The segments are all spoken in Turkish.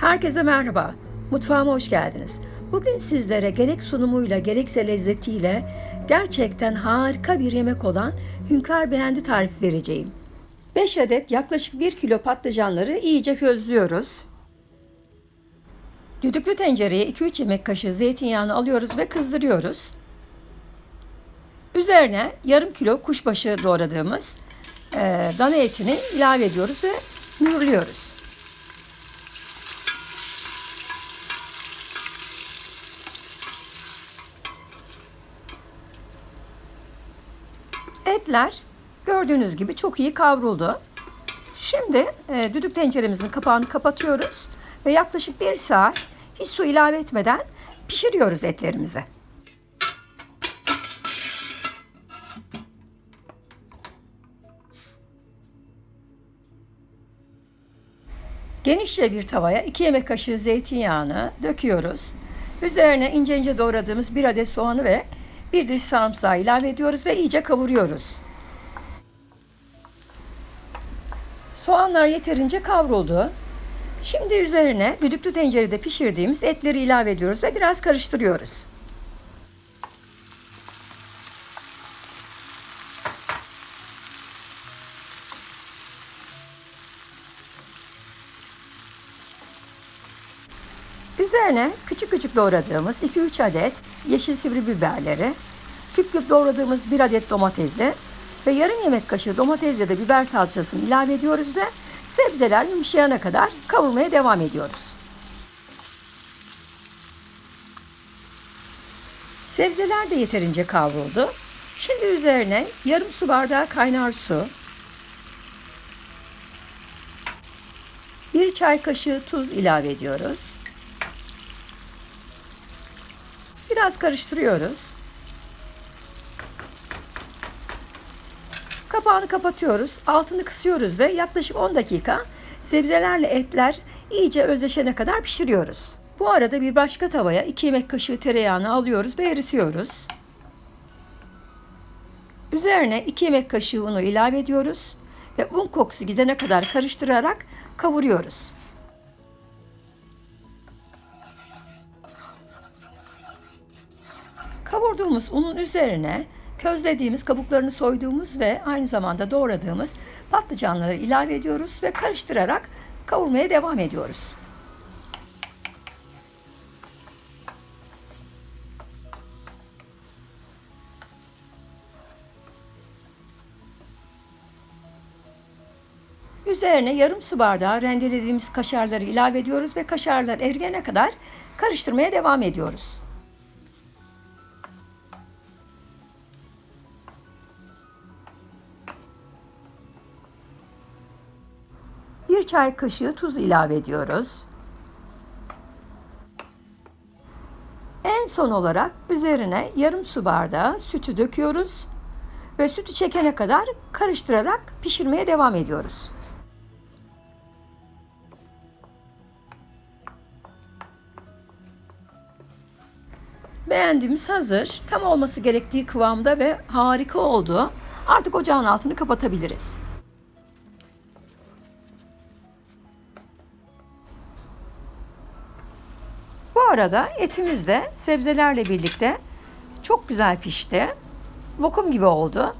Herkese merhaba. Mutfağıma hoş geldiniz. Bugün sizlere gerek sunumuyla gerekse lezzetiyle gerçekten harika bir yemek olan hünkar beğendi tarifi vereceğim. 5 adet yaklaşık 1 kilo patlıcanları iyice közlüyoruz. Düdüklü tencereye 2-3 yemek kaşığı zeytinyağını alıyoruz ve kızdırıyoruz. Üzerine yarım kilo kuşbaşı doğradığımız e, dana etini ilave ediyoruz ve mühürlüyoruz. Etler gördüğünüz gibi çok iyi kavruldu. Şimdi e, düdük tenceremizin kapağını kapatıyoruz ve yaklaşık bir saat hiç su ilave etmeden pişiriyoruz etlerimizi. Genişçe bir tavaya 2 yemek kaşığı zeytinyağını döküyoruz. Üzerine ince ince doğradığımız bir adet soğanı ve bir diş sarımsağı ilave ediyoruz ve iyice kavuruyoruz. Soğanlar yeterince kavruldu. Şimdi üzerine düdüklü tencerede pişirdiğimiz etleri ilave ediyoruz ve biraz karıştırıyoruz. Üzerine küçük küçük doğradığımız 2-3 adet yeşil sivri biberleri, küp küp doğradığımız 1 adet domatesi ve yarım yemek kaşığı domates ya da biber salçasını ilave ediyoruz ve sebzeler yumuşayana kadar kavurmaya devam ediyoruz. Sebzeler de yeterince kavruldu. Şimdi üzerine yarım su bardağı kaynar su, bir çay kaşığı tuz ilave ediyoruz. Biraz karıştırıyoruz. Kapağını kapatıyoruz. Altını kısıyoruz ve yaklaşık 10 dakika sebzelerle etler iyice özleşene kadar pişiriyoruz. Bu arada bir başka tavaya 2 yemek kaşığı tereyağını alıyoruz ve eritiyoruz. Üzerine 2 yemek kaşığı unu ilave ediyoruz ve un kokusu gidene kadar karıştırarak kavuruyoruz. Kavurduğumuz unun üzerine közlediğimiz, kabuklarını soyduğumuz ve aynı zamanda doğradığımız patlıcanları ilave ediyoruz ve karıştırarak kavurmaya devam ediyoruz. Üzerine yarım su bardağı rendelediğimiz kaşarları ilave ediyoruz ve kaşarlar eriyene kadar karıştırmaya devam ediyoruz. Bir çay kaşığı tuz ilave ediyoruz. En son olarak üzerine yarım su bardağı sütü döküyoruz ve sütü çekene kadar karıştırarak pişirmeye devam ediyoruz. Beğendiğimiz hazır. Tam olması gerektiği kıvamda ve harika oldu. Artık ocağın altını kapatabiliriz. Arada etimiz de sebzelerle birlikte çok güzel pişti. Lokum gibi oldu.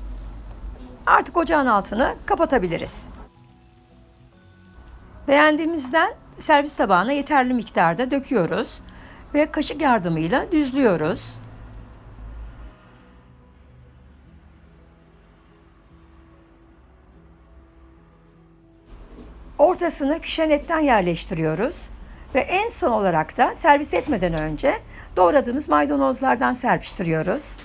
Artık ocağın altını kapatabiliriz. Beğendiğimizden servis tabağına yeterli miktarda döküyoruz ve kaşık yardımıyla düzlüyoruz. Ortasına pişen etten yerleştiriyoruz. Ve en son olarak da servis etmeden önce doğradığımız maydanozlardan serpiştiriyoruz.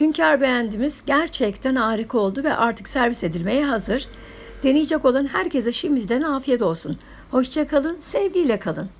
Hünkar beğendimiz gerçekten harika oldu ve artık servis edilmeye hazır. Deneyecek olan herkese şimdiden afiyet olsun. Hoşça kalın, sevgiyle kalın.